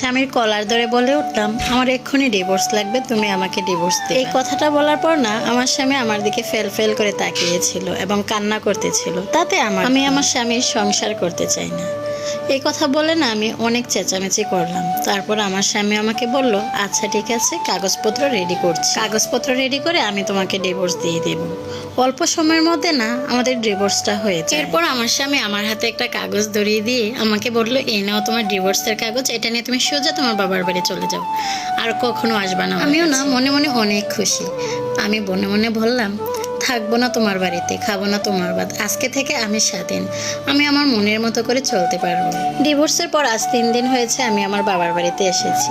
স্বামীর কলার ধরে বলে উঠলাম, আমার এক্ষুনি ডিভোর্স লাগবে, তুমি আমাকে ডিভোর্স দিও এই কথাটা বলার পর না, আমার স্বামী আমার দিকে ফেল ফেল করে তাকিয়েছিল এবং কান্না করতেছিল। তাতে আমার, আমি আমার স্বামীর সংসার করতে চাই না। এই কথা বলে না আমি অনেক চেঁচামেচি করলাম। তারপর আমার স্বামী আমাকে বলল আচ্ছা ঠিক আছে কাগজপত্র রেডি করছি। কাগজপত্র রেডি করে আমি তোমাকে ডিভোর্স দিয়ে দেব। অল্প সময়ের মধ্যে না আমাদের ডিভোর্সটা হয়েছে এরপর আমার স্বামী আমার হাতে একটা কাগজ ধরিয়ে দিয়ে আমাকে বলল এই নাও তোমার ডিভোর্সের কাগজ এটা নিয়ে তুমি সোজা তোমার বাবার বাড়ি চলে যাও। আর কখনো আসবা না আমিও না মনে মনে অনেক খুশি। আমি মনে মনে বললাম থাকব না তোমার বাড়িতে, খাব না তোমার বাদ। আজকে থেকে আমি স্বাধীন। আমি আমার মনের মতো করে চলতে পারব। ডিভোর্সের পর আজ তিন দিন হয়েছে আমি আমার বাবার বাড়িতে এসেছি।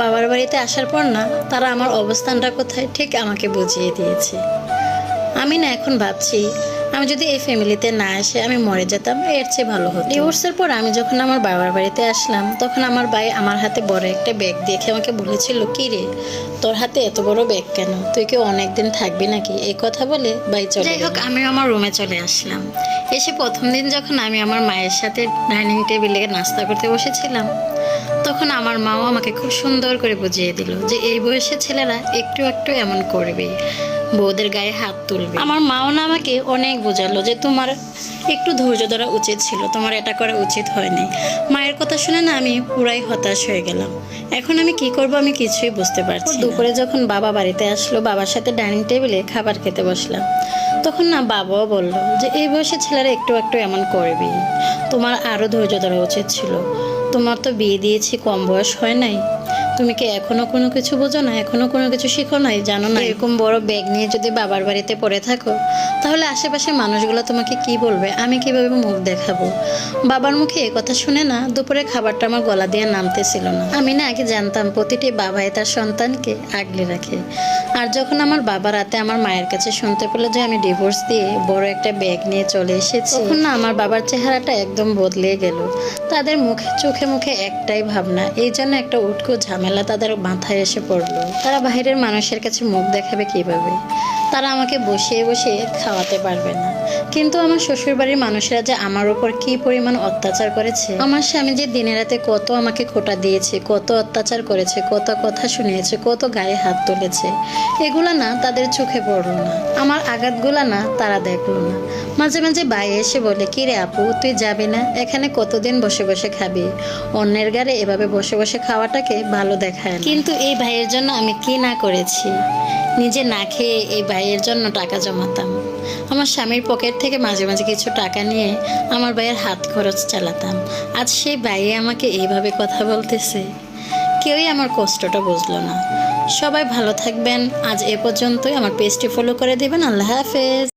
বাবার বাড়িতে আসার পর না, তারা আমার অবস্থানটা কোথায় ঠিক আমাকে বুঝিয়ে দিয়েছে। আমি না এখন ভাবছি আমি যদি এই ফ্যামিলিতে না এসে আমি মরে যেতাম এর চেয়ে ভালো হতো। ডিভোর্সের পর আমি যখন আমার বাবার বাড়িতে আসলাম তখন আমার ভাই আমার হাতে বড় একটা ব্যাগ দেখে আমাকে বলেছিল কি রে তোর হাতে এত বড় ব্যাগ কেন? তুই কি অনেকদিন থাকবি নাকি? এই কথা বলে ভাই চলে যাই হোক আমি আমার রুমে চলে আসলাম। এসে প্রথম দিন যখন আমি আমার মায়ের সাথে ডাইনিং টেবিলে নাস্তা করতে বসেছিলাম তখন আমার মাও আমাকে খুব সুন্দর করে বুঝিয়ে দিল যে এই বয়সে ছেলেরা একটু একটু এমন করবে, বউদের গায়ে হাত তুলবে। আমার মাও না আমাকে অনেক বোঝালো যে তোমার একটু ধৈর্য ধরা উচিত ছিল, তোমার এটা করা উচিত হয়নি। মায়ের কথা শুনে না আমি পুরাই হতাশ হয়ে গেলাম। এখন আমি কি করব আমি কিছুই বুঝতে পারছি দুপুরে যখন বাবা বাড়িতে আসলো, বাবার সাথে ডাইনিং টেবিলে খাবার খেতে বসলাম। তখন না বাবাও বলল যে, এই বয়সে ছেলেরা একটু একটু এমন করবেই। তোমার আরও ধৈর্য ধরা উচিত ছিল। তোমার তো বিয়ে দিয়েছি কম বয়স হয় নাই। তুমি কি এখনও কোনো কিছু বোঝো না? এখনও কোনো কিছু শিখো নাই জানো না এরকম বড় ব্যাগ নিয়ে যদি বাবার বাড়িতে পড়ে থাকো তাহলে আশেপাশে মানুষগুলো তোমাকে কি বলবে? আমি কীভাবে মুখ দেখাবো? বাবার মুখে এ কথা শুনে না দুপুরে খাবারটা আমার গলা দিয়ে নামতেছিল না। আমি না আগে জানতাম প্রতিটি বাবাই তার সন্তানকে আগলে রাখে। আর যখন আমার বাবা রাতে আমার মায়ের কাছে শুনতে পেল যে আমি ডিভোর্স দিয়ে বড় একটা ব্যাগ নিয়ে চলে এসেছি তখন না আমার বাবার চেহারাটা একদম বদলে গেল। তাদের মুখে চোখে মুখে একটাই ভাবনা এই জন্য একটা উটকো ঝামেলা তাদের মাথায় এসে পড়ল। তারা বাইরের মানুষের কাছে মুখ দেখাবে কীভাবে? তারা আমাকে বসিয়ে বসিয়ে খাওয়াতে পারবে না। কিন্তু আমার শ্বশুর বাড়ির মানুষেরা যে আমার উপর কি পরিমাণ অত্যাচার করেছে? আমার স্বামী যে দিনে রাতে কত আমাকে খোটা দিয়েছে, কত অত্যাচার করেছে, কত কথা শুনিয়েছে, কত গায়ে হাত তুলেছে, এগুলা না তাদের চোখে পড়ল না। আমার আঘাতগুলা না তারা দেখল না। মাঝে মাঝে ভাই এসে বলে, কি রে আপু, তুই যাবি না? এখানে কতদিন বসে বসে খাবি? অন্যের গাড়ে এভাবে বসে বসে খাওয়াটাকে ভালো দেখায়। কিন্তু এই ভাইয়ের জন্য আমি কি না করেছি? নিজে না খেয়ে এই ভাইয়ের জন্য টাকা জমাতাম। আমার স্বামীর পকেট থেকে মাঝে মাঝে কিছু টাকা নিয়ে আমার ভাইয়ের হাত খরচ চালাতাম। আজ সেই ভাইয়ে আমাকে এইভাবে কথা বলতেছে। কেউই আমার কষ্টটা বুঝলো না। সবাই ভালো থাকবেন। আজ এ পর্যন্তই। আমার পেজটি ফলো করে দেবেন। আল্লাহ হাফেজ।